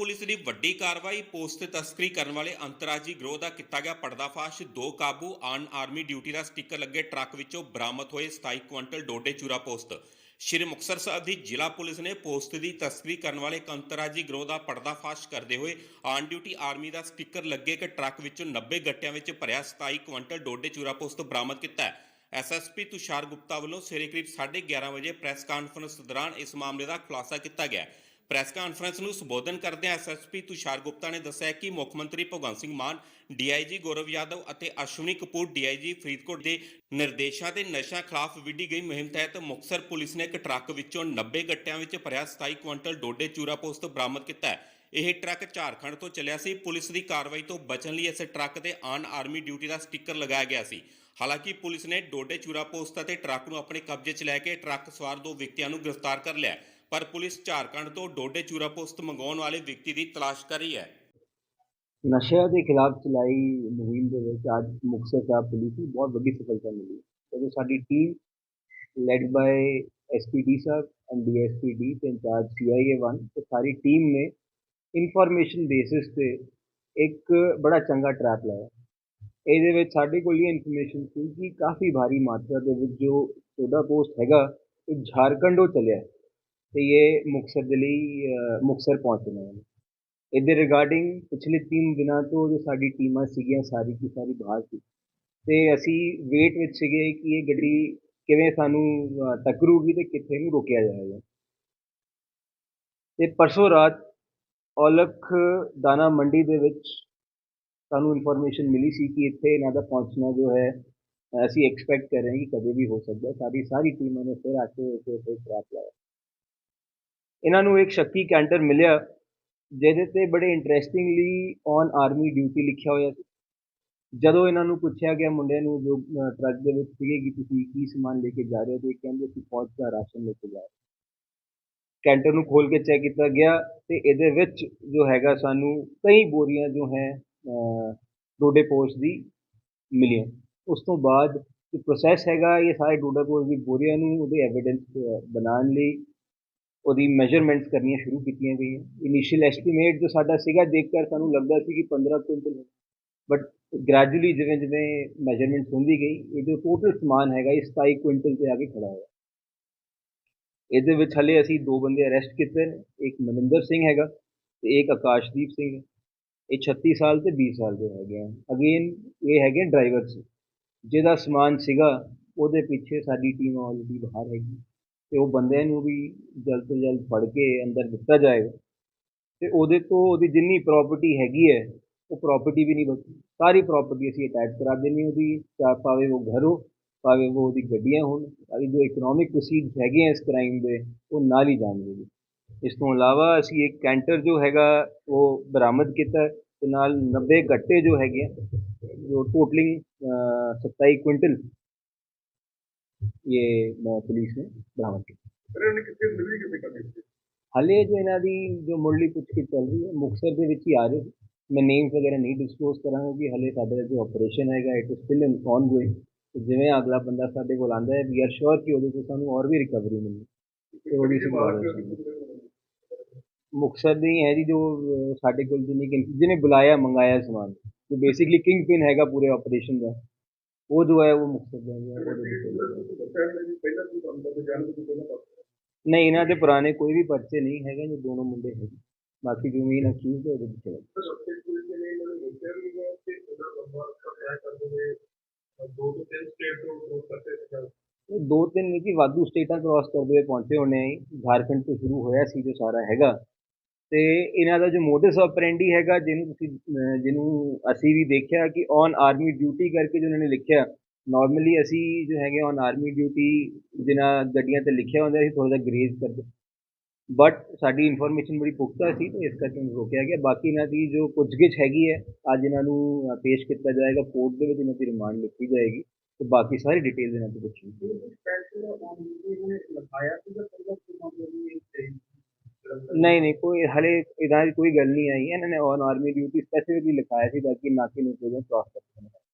Police ਦੀ ਵੱਡੀ ਕਾਰਵਾਈ, post ਤਸਕਰੀ ਕਰਨ ਵਾਲੇ ਅੰਤਰਰਾਜੀ ਗਰੋਹ ਦਾ ਕੀਤਾ ਗਿਆ ਪਰਦਾਫਾਸ਼। ਦੋ ਕਾਬੂ, ਆਨ ਆਰਮੀ ਡਿਊਟੀ ਦਾ ਸਟicker ਲੱਗੇ ਟਰੱਕ ਵਿੱਚੋਂ ਬਰਾਮਦ ਹੋਏ 27 ਕੁਇੰਟਲ ਡੋਡੇ ਚੂਰਾ ਪੋਸਟ। ਸ਼੍ਰੀ ਮੁਕਤਸਰ ਸਾਹਿਬ ਦੀ ਜ਼ਿਲ੍ਹਾ ਪੁਲਿਸ ਨੇ ਪੋਸਟ ਦੀ ਤਸਕਰੀ ਕਰਨ ਵਾਲੇ ਇੱਕ ਅੰਤਰਰਾਜੀ ਗਰੋਹ ਦਾ ਪਰਦਾਫਾਸ਼ ਕਰਦੇ ਹੋਏ ਆਨ ਡਿਊਟੀ ਆਰਮੀ ਦਾ ਸਟicker ਲੱਗੇ ਇੱਕ ਟਰੱਕ ਵਿੱਚੋਂ 90 ਗੱਟਿਆਂ ਵਿੱਚ ਭਰਿਆ 27 ਕੁਇੰਟਲ ਡੋਡੇ ਚੂਰਾ ਪੋਸਟ ਬਰਾਮਦ ਕੀਤਾ ਹੈ। ਐਸਐਸਪੀ ਤੁਸ਼ਾਰ ਗੁਪਤਾ ਵੱਲੋਂ ਸਵੇਰੇ ਕਰੀਬ 11:30 ਵਜੇ ਪ੍ਰੈਸ ਕਾਨਫਰੰਸ ਦੌਰਾਨ ਇਸ ਮਾਮਲੇ ਦਾ ਖੁਲਾਸਾ ਕੀਤਾ ਗਿਆ। ਪ੍ਰੈਸ ਕਾਨਫਰੰਸ ਨੂੰ ਸੰਬੋਧਨ ਕਰਦਿਆਂ ਐਸਐਸਪੀ ਤੁਸ਼ਾਰ ਗੁਪਤਾ ਨੇ ਦੱਸਿਆ ਕਿ ਮੁੱਖ ਮੰਤਰੀ ਭਗਵੰਤ ਸਿੰਘ ਮਾਨ ਡੀਆਈਜੀ ਗੌਰਵ ਯਾਦਵ ਅਤੇ ਅਸ਼ਵਨੀ ਕਪੂਰ ਡੀਆਈਜੀ ਫਰੀਦਕੋਟ ਦੇ ਨਿਰਦੇਸ਼ਾਂ ਤੇ ਨਸ਼ਾ ਖਿਲਾਫ ਵਿੱਢੀ ਗਈ ਮੁਹਿੰਮ ਤਹਿਤ ਮੁਕਤਸਰ ਪੁਲਿਸ ਨੇ ਇੱਕ ਟਰੱਕ ਵਿੱਚੋਂ 90 ਗੱਟਿਆਂ ਵਿੱਚ ਭਰਿਆ 27 ਕੁਇੰਟਲ ਡੋਡੇ ਚੂਰਾ ਪੋਸਤ ਬਰਾਮਦ ਕੀਤਾ ਹੈ। ਇਹ ਟਰੱਕ ਝਾਰਖੰਡ ਤੋਂ ਚੱਲਿਆ ਸੀ। ਪੁਲਿਸ ਦੀ ਕਾਰਵਾਈ ਤੋਂ ਬਚਣ ਲਈ ਇਸ ਟਰੱਕ ਤੇ ਆਨ ਆਰਮੀ ਡਿਊਟੀ ਦਾ ਸਟicker ਲਗਾਇਆ ਗਿਆ ਸੀ। ਹਾਲਾਂਕਿ ਪੁਲਿਸ ਨੇ ਡੋਡੇ ਚੂਰਾ ਪੋਸਟ ਅਤੇ ਟਰੱਕ ਨੂੰ ਆਪਣੇ ਕਬਜ਼ੇ 'ਚ ਲੈ ਕੇ ਟਰੱਕ ਸਵਾਰ ਦੋ ਵਿਅਕਤੀਆਂ ਨੂੰ ਗ੍ਰਿਫਤਾਰ ਕਰ ਲਿਆ ਪਰ ਪੁਲਿਸ ਝਾਰਖੰਡ ਤੋਂ ਡੋਡੇ ਚੂਰਾ ਪੋਸਟ ਮੰਗਾਉਣ ਵਾਲੇ ਵਿਅਕਤੀ ਦੀ ਤਲਾਸ਼ ਕਰ ਰਹੀ ਹੈ। ਨਸ਼ਿਆਂ ਦੇ ਖਿਲਾਫ ਚਲਾਈ ਮੁਹਿੰਮ ਦੇ ਵਿੱਚ ਅੱਜ ਮੁਕਤਸਰ ਸਾਹਿਬ ਪੁਲਿਸ ਨੂੰ ਬਹੁਤ ਵੱਡੀ ਸਫਲਤਾ ਮਿਲੀ। ਜਦੋਂ ਸਾਡੀ team led by SPD sahib and DSP D ਤੇ ਇੰਚਾਰਜ ਸੀਆਈਏ 1 ਤੇ ਸਾਰੀ ਟੀਮ ਨੇ ਇਨਫੋਰਮੇਸ਼ਨ ਬੇਸਿਸ ਤੇ ਇੱਕ ਬੜਾ ਚੰਗਾ ਟਰੈਪ ਲਾਇਆ। ਇਹਦੇ ਵਿੱਚ ਸਾਡੇ ਕੋਲ ਇਹ ਇਨਫੋਰਮੇਸ਼ਨ ਸੀ ਕਿ ਕਾਫੀ ਭਾਰੀ ਮਾਤਰਾ ਦੇ ਵਿੱਚ ਜੋ ਸੋਡਾ ਪੋਸਟ ਹੈਗਾ, ਇਹ ਝਾਰਖੰਡੋਂ ਚੱਲਿਆ। ਤੇ ਇਹ ਮੁਕਤਸਰ ਦੇ ਲਈ ਮੁਕਤਸਰ ਪਹੁੰਚਣਾ ਹੈ ਇਹਦੇ ਰਿਗਾਰਡਿੰਗ ਪਿਛਲੇ 3 ਦਿਨਾਂ ਤੋਂ ਜੋ ਸਾਡੀ ਟੀਮਾਂ ਸੀਗੀਆਂ, ਸਾਰੀ ਦੀ ਸਾਰੀ ਬਾਹਰ ਸੀ। ਤੇ ਅਸੀਂ ਵੇਟ ਵਿੱਚ ਸੀਗੇ ਕਿ ਇਹ ਗੱਡੀ ਕਿਵੇਂ ਸਾਨੂੰ ਟੱਕਰੂਗੀ ਤੇ ਕਿੱਥੇ ਨੂੰ ਰੋਕਿਆ ਜਾਏਗਾ। ਤੇ ਪਰਸੋਂ ਰਾਤ ਔਲਖ ਦਾਣਾ ਮੰਡੀ ਦੇ ਵਿੱਚ ਸਾਨੂੰ ਇਨਫੋਰਮੇਸ਼ਨ ਮਿਲੀ ਸੀ ਕਿ ਇੱਥੇ ਇਹਨਾਂ ਦਾ ਪਹੁੰਚਣਾ ਜੋ ਹੈ, ਅਸੀਂ ਐਕਸਪੈਕਟ ਕਰ ਰਹੇ ਹਾਂ ਕਿ ਕਦੇ ਵੀ ਹੋ ਸਕਦਾ। ਸਾਡੀ ਸਾਰੀ ਟੀਮਾਂ ਨੇ ਫਿਰ ਆ ਕੇ ਉੱਥੇ ਉੱਥੇ ਟਰੈਪ ਲਾਇਆ। ਇਹਨਾਂ ਨੂੰ ਇੱਕ ਸ਼ੱਕੀ ਕੈਂਟਰ ਮਿਲਿਆ, ਜਿਹਦੇ ਤੇ ਬੜੇ ਇੰਟਰਸਟਿੰਗਲੀ ਔਨ ਆਰਮੀ ਡਿਊਟੀ ਲਿਖਿਆ ਹੋਇਆ ਸੀ ਜਦੋਂ ਇਹਨਾਂ ਨੂੰ ਪੁੱਛਿਆ ਗਿਆ ਮੁੰਡਿਆਂ ਨੂੰ ਜੋ ਟਰੱਕ ਦੇ ਵਿੱਚ ਸੀਗੇ ਕਿ ਤੁਸੀਂ ਕੀ ਸਮਾਨ ਲੈ ਕੇ ਜਾ ਰਹੇ ਹੋ, ਤੇ ਕਹਿੰਦੇ ਅਸੀਂ ਫੌਜ ਦਾ ਰਾਸ਼ਨ ਲੈ ਕੇ ਜਾ ਰਹੇ ਹਾਂ। ਕੈਂਟਰ ਨੂੰ ਖੋਲ ਕੇ ਚੈੱਕ ਕੀਤਾ ਗਿਆ ਤੇ ਇਹਦੇ ਵਿੱਚ ਜੋ ਹੈਗਾ ਸਾਨੂੰ ਕਈ ਬੋਰੀਆਂ ਜੋ ਹੈ ਡੋਡੇ ਪੋਸਟ ਦੀ ਮਿਲੀਆਂ ਉਸ ਤੋਂ ਬਾਅਦ ਜੋ ਪ੍ਰੋਸੈਸ ਹੈਗਾ, ਇਹ ਸਾਰੇ ਡੋਡਾ ਪੋਸਟ ਦੀ ਬੋਰੀਆਂ ਨੂੰ ਉਹਦੇ ਐਵੀਡੈਂਸ ਬਣਾਉਣ ਲਈ ਉਹਦੀ ਮੈਜ਼ਰਮੈਂਟਸ ਕਰਨੀਆਂ ਸ਼ੁਰੂ ਕੀਤੀਆਂ ਗਈਆਂ। ਇਨੀਸ਼ੀਅਲ ਐਸਟੀਮੇਟ ਜੋ ਸਾਡਾ ਸੀਗਾ ਦੇਖ ਕੇ ਸਾਨੂੰ ਲੱਗਦਾ ਸੀ ਕਿ 15 ਕੁਇੰਟਲ ਬਟ ਗ੍ਰੈਜੂਅਲੀ ਜਿਵੇਂ ਜਿਵੇਂ ਮੈਜ਼ਰਮੈਂਟਸ ਹੁੰਦੀ ਗਈ ਇਹ ਜੋ ਟੋਟਲ ਸਮਾਨ ਹੈਗਾ ਇਹ 27 ਕੁਇੰਟਲ ਤੇ ਆ ਕੇ ਖੜਾ ਹੋਇਆ। ਇਹਦੇ ਵਿੱਚ ਹਲੇ ਅਸੀਂ ਦੋ ਬੰਦੇ ਅਰੈਸਟ ਕੀਤੇ ਨੇ, ਇੱਕ ਮਨਿੰਦਰ ਸਿੰਘ ਹੈਗਾ ਤੇ ਇੱਕ ਆਕਾਸ਼ਦੀਪ ਸਿੰਘ। ਇਹ 36 ਸਾਲ ਤੇ 20 ਸਾਲ ਦੇ ਹੈਗੇ ਆ। ਅਗੇਨ ਇਹ ਹੈਗੇ ਡਰਾਈਵਰ ਸੀ ਜਿਹਦਾ ਸਮਾਨ ਸੀਗਾ, ਉਹਦੇ ਪਿੱਛੇ ਸਾਡੀ ਟੀਮ ਆਲਰੇਡੀ ਬਾਹਰ ਹੈਗੀ। ਅਤੇ ਉਹ ਬੰਦਿਆਂ ਨੂੰ ਵੀ ਜਲਦ ਤੋਂ ਜਲਦ ਫੜ ਕੇ ਅੰਦਰ ਦਿੱਤਾ ਜਾਏਗਾ ਅਤੇ ਉਹਦੇ ਤੋਂ ਉਹਦੀ ਜਿੰਨੀ ਪ੍ਰੋਪਰਟੀ ਹੈਗੀ ਹੈ, ਉਹ ਪ੍ਰੋਪਰਟੀ ਵੀ ਨਹੀਂ ਬਚੀ, ਸਾਰੀ ਪ੍ਰੋਪਰਟੀ ਅਸੀਂ ਅਟੈਚ ਕਰਾ ਦੇਣੀ ਉਹਦੀ, ਚਾਹ ਭਾਵੇਂ ਉਹ ਘਰ ਹੋ, ਭਾਵੇਂ ਉਹ ਉਹਦੀ ਗੱਡੀਆਂ ਹੋਣ ਸਾਰੀ ਜੋ ਇਕਨੋਮਿਕ ਪ੍ਰੋਸੀਡਸ ਹੈਗੇ ਆ ਇਸ ਕ੍ਰਾਈਮ ਦੇ, ਉਹ ਨਾਲ ਹੀ ਜਾਣਗੇ ਜੀ। ਇਸ ਤੋਂ ਇਲਾਵਾ ਅਸੀਂ ਇੱਕ ਕੈਂਟਰ ਜੋ ਹੈਗਾ, ਉਹ ਬਰਾਮਦ ਕੀਤਾ ਹੈ ਤੇ ਨਾਲ 90 ਗੱਟੇ ਜੋ ਹੈਗੇ ਆ, ਜੋ ਟੋਟਲਿੰਗ 27 ਕੁਇੰਟਲ ਇਹਨੇ ਕਿੱਥੇ ਮਿਲੀ ਕਿੱਥੇ ਕਰਦੀ ਹਾਲੇ ਜੋ ਇਹਨਾਂ ਦੀ ਜੋ ਮੁੱਢਲੀ ਪੁੱਛਗਿੱਛ ਚੱਲ ਰਹੀ ਹੈ ਮੁਕਤਸਰ ਦੇ ਵਿੱਚ ਹੀ ਆ ਰਹੇ। ਮੈਂ ਨੇਮਸ ਵਗੈਰਾ ਨਹੀਂ ਡਿਸਕਲੋਜ਼ ਕਰਾਂਗਾ ਕਿ ਹਾਲੇ ਸਾਡਾ ਜੋ ਆਪਰੇਸ਼ਨ ਹੈਗਾ it is still in ongoing ਜਿਵੇਂ ਅਗਲਾ ਬੰਦਾ ਸਾਡੇ ਕੋਲ ਆਂਦਾ ਹੈ ਵੀ ਆਰ ਸ਼ੋਰ ਕਿ ਉਹਦੇ ਤੋਂ ਸਾਨੂੰ ਹੋਰ ਵੀ ਰਿਕਵਰੀ ਮਿਲੇ ਤੇ ਉਹਦੀ ਸੰਭਾਵਨਾ ਹੈ ਮੁਕਤਸਰ ਦੀ ਹੈ ਜੀ ਜੋ ਸਾਡੇ ਕੋਲ ਜਿਹਨੇ ਜਿਹਨੇ ਬੁਲਾਇਆ ਮੰਗਾਇਆ ਸਮਾਨ ਜੋ ਬੇਸਿਕਲੀ ਕਿੰਗ ਪਿਨ ਹੈਗਾ ਪੂਰੇ ਆਪਰੇਸ਼ਨ ਦਾ ਉਹ ਜੋ ਹੈ ਉਹ ਮੁਕਤਸਰ ਦਾ ਹੈ ਨਹੀਂ, ਇਹਨਾਂ ਦੇ ਪੁਰਾਣੇ ਕੋਈ ਵੀ ਪਰਚੇ ਨਹੀਂ ਹੈਗੇ ਜੋ ਦੋਨੋਂ ਮੁੰਡੇ ਹੈਗੇ। ਬਾਕੀ ਜੋ ਮੇਨ ਅਕਿਊਜ਼ ਹੈ ਉਹਦੇ ਵਿੱਚ ਹੈ। ਦੋ ਤਿੰਨ ਨਹੀਂ ਕਿ ਵਾਧੂ ਸਟੇਟਾਂ ਕ੍ਰਾਸ ਕਰਦੇ ਹੋਏ ਪਹੁੰਚੇ ਹੋਣੇ ਆ ਝਾਰਖੰਡ ਤੋਂ ਸ਼ੁਰੂ ਹੋਇਆ ਸੀ ਜੋ ਸਾਰਾ ਹੈਗਾ। ਤੇ ਇਹਨਾਂ ਦਾ ਜੋ ਮੋਡਸ ਆਪਰੈਂਡੀ ਹੈਗਾ, ਜਿਹਨੂੰ ਤੁਸੀਂ ਜਿਹਨੂੰ ਅਸੀਂ ਵੀ ਦੇਖਿਆ ਕਿ ਔਨ ਆਰਮੀ ਡਿਊਟੀ ਕਰਕੇ ਜੋ ਇਹਨਾਂ ਨੇ ਲਿਖਿਆ ਨਾਰਮਲੀ ਅਸੀਂ ਜੋ ਹੈਗੇ ਔਨ ਆਰਮੀ ਡਿਊਟੀ ਜਿਨ੍ਹਾਂ ਗੱਡੀਆਂ ਤੇ ਲਿਖਿਆ ਹੁੰਦਾ ਸੀ ਥੋੜਾ ਜਿਹਾ ਗਰੇਜ਼ ਕਰਦੇ ਬਟ ਸਾਡੀ ਇਨਫੋਰਮੇਸ਼ਨ ਬੜੀ ਪੁਖਤਾ ਸੀ, ਤੇ ਇਸ ਕਰਕੇ ਉਹਨੂੰ ਰੋਕਿਆ ਗਿਆ। ਬਾਕੀ ਇਹਨਾਂ ਦੀ ਜੋ ਪੁੱਛਗਿੱਛ ਹੈਗੀ ਹੈ, ਅੱਜ ਇਹਨਾਂ ਨੂੰ ਪੇਸ਼ ਕੀਤਾ ਜਾਏਗਾ ਕੋਰਟ ਦੇ ਵਿੱਚ ਇਹਨਾਂ ਦੀ ਰਿਮਾਂਡ ਲਿਖੀ ਜਾਏਗੀ। ਤੇ ਬਾਕੀ ਸਾਰੀ ਡਿਟੇਲ ਇਹਨਾਂ ਤੋਂ ਪੁੱਛੀ ਸਪੈਸ਼ਲ ਆਨ ਇਹਨੇ ਲਿਖਾਇਆ ਸੀਗਾ ਪਹਿਲਾਂ ਕਿ ਮਾਮਲੇ ਦੀ ਨਹੀਂ ਨਹੀਂ, ਕੋਈ ਹਲੇ ਇਹਦਾ ਦੀ ਕੋਈ ਗੱਲ ਨਹੀਂ ਆਈ ਹੈ। ਇਹਨਾਂ ਨੇ ਔਨ ਆਰਮੀ ਡਿਊਟੀ ਸਪੈਸੀਫਿਕਲੀ ਲਿਖਾਇਆ ਸੀ ਕਿ ਨਾਕੇ ਨੂੰ ਕੋਈ ਕ੍ਰਾਸ ਕਰ ਸਕਦਾ